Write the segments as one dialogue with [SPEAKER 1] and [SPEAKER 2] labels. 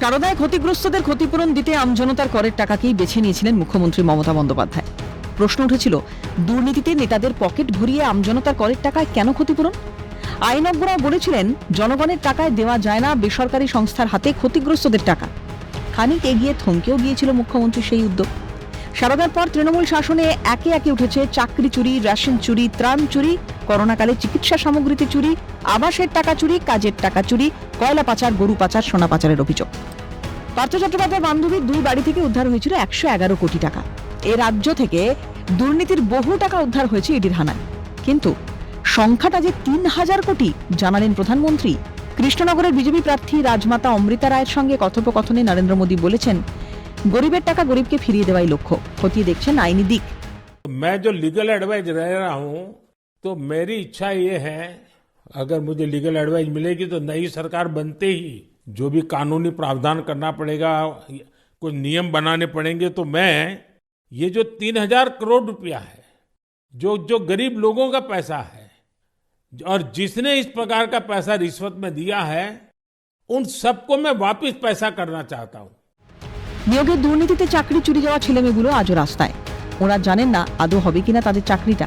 [SPEAKER 1] সারদায় ক্ষতিগ্রস্তদের ক্ষতিপূরণ দিতে আমজনতার করের টাকাকেই বেছে নিয়েছিলেন মুখ্যমন্ত্রী মমতা বন্দ্যোপাধ্যায়। প্রশ্ন উঠেছিল, দুর্নীতিতে নেতাদের পকেট ভরিয়ে আমজনতার করের টাকায় কেন ক্ষতিপূরণ? আইনজ্ঞরা বলেছিলেন, জনগণের টাকায় দেওয়া যায় না বেসরকারি সংস্থার হাতে ক্ষতিগ্রস্তদের টাকা। খানিক এগিয়ে থমকেও গিয়েছিল মুখ্যমন্ত্রী সেই উদ্যোগ। সারদার পর তৃণমূল শাসনে একে একে উঠেছে চাকরি চুরি, রেশন চুরি, ত্রাণ চুরি, করোনাকালে চিকিৎসা সামগ্রীতে চুরি, আবাসের টাকা চুরি, কাজের টাকা চুরি, কয়লা পাচার, গরু পাচার, সোনা পাচারের অভিযোগ। পার্থ চট্টোপাধ্যায় বান্ধবীর দুই বাড়ি থেকে উদ্ধার হয়েছিল একশো এগারো কোটি টাকা। এ রাজ্য থেকে দুর্নীতির বহু টাকা উদ্ধার হয়েছে ইডির হানায়। কিন্তু সংখ্যাটা যে তিন হাজার কোটি জানালেন প্রধানমন্ত্রী, কৃষ্ণনগরের বিজেপি প্রার্থী রাজমাতা অমৃতা রায়ের সঙ্গে কথোপকথনে নরেন্দ্র মোদী বলেছেন গরিবের টাকা গরিবকে ফিরিয়ে দেওয়াই লক্ষ্য খতিয়ে দেখছেন আইনি দিক
[SPEAKER 2] मैं जो लीगल एडवाइस रह रहा हूं तो मेरी इच्छा ये है अगर मुझे लीगल एडवाइस मिलेगी तो नई सरकार बनते ही जो भी कानूनी प्रावधान करना पड़ेगा कुछ नियम बनाने पड़ेंगे तो मैं ये जो तीन हजार करोड़ रुपया है जो जो गरीब लोगों का पैसा है और जिसने इस प्रकार का पैसा रिश्वत में दिया है उन सबको मैं वापस पैसा करना चाहता हूं
[SPEAKER 1] নিয়োগের দুর্নীতিতে চাকরি চুরি যাওয়া ছেলেমেয়েগুলো আজও রাস্তায়। ওরা জানেন না আদৌ হবে কিনা তাদের চাকরিটা।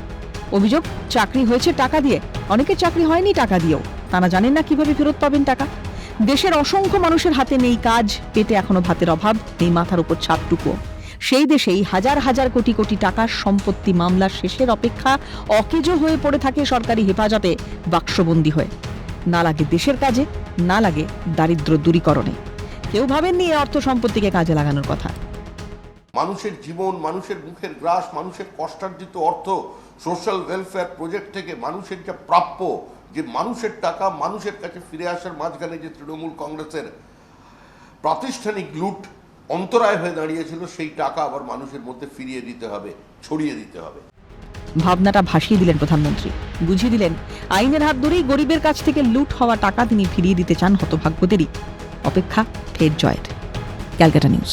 [SPEAKER 1] অভিযোগ, চাকরি হয়েছে টাকা দিয়ে। অনেকের চাকরি হয়নি টাকা দিয়েও। তারা জানেন না কীভাবে ফেরত পাবেন টাকা। দেশের অসংখ্য মানুষের হাতে নেই কাজ, পেটে এখনও ভাতের অভাব, নেই মাথার উপর ছাদটুকুও। সেই দেশেই হাজার হাজার কোটি কোটি টাকার সম্পত্তি মামলার শেষের অপেক্ষা অকেজো হয়ে পড়ে থাকে সরকারি হেফাজতে বাক্সবন্দী হয়ে। না লাগে দেশের কাজে, না লাগে দারিদ্র দূরীকরণে। কেউ ভাবেননি এই অর্থ সম্পত্তিকে কাজে লাগানোর কথা।
[SPEAKER 3] মানুষের জীবন মানুষের মুখের গ্রাস মানুষের কষ্টার্জিত অর্থ সোশ্যাল ওয়েলফেয়ার প্রজেক্ট থেকে মানুষের যা প্রাপ্য যে মানুষের টাকা মানুষের কাছে ফিরে আসার মাঝখানে যে তৃণমূল কংগ্রেসের প্রাতিষ্ঠানিক লুট অন্তরায় হয়ে দাঁড়িয়েছিল সেই টাকা আবার মানুষের মধ্যে ফিরিয়ে দিতে হবে ছড়িয়ে দিতে হবে।
[SPEAKER 1] ভাবনাটা ভাসিয়ে দিলেন প্রধানমন্ত্রী। বুঝিয়ে দিলেন আইনের হাত ধরেই গরিবের কাছ থেকে লুট হওয়া টাকা তিনি ফিরিয়ে দিতে চান হতভাগ্যদেরই। অপেক্ষা ফের জয়ের। ক্যালকাটা নিউজ।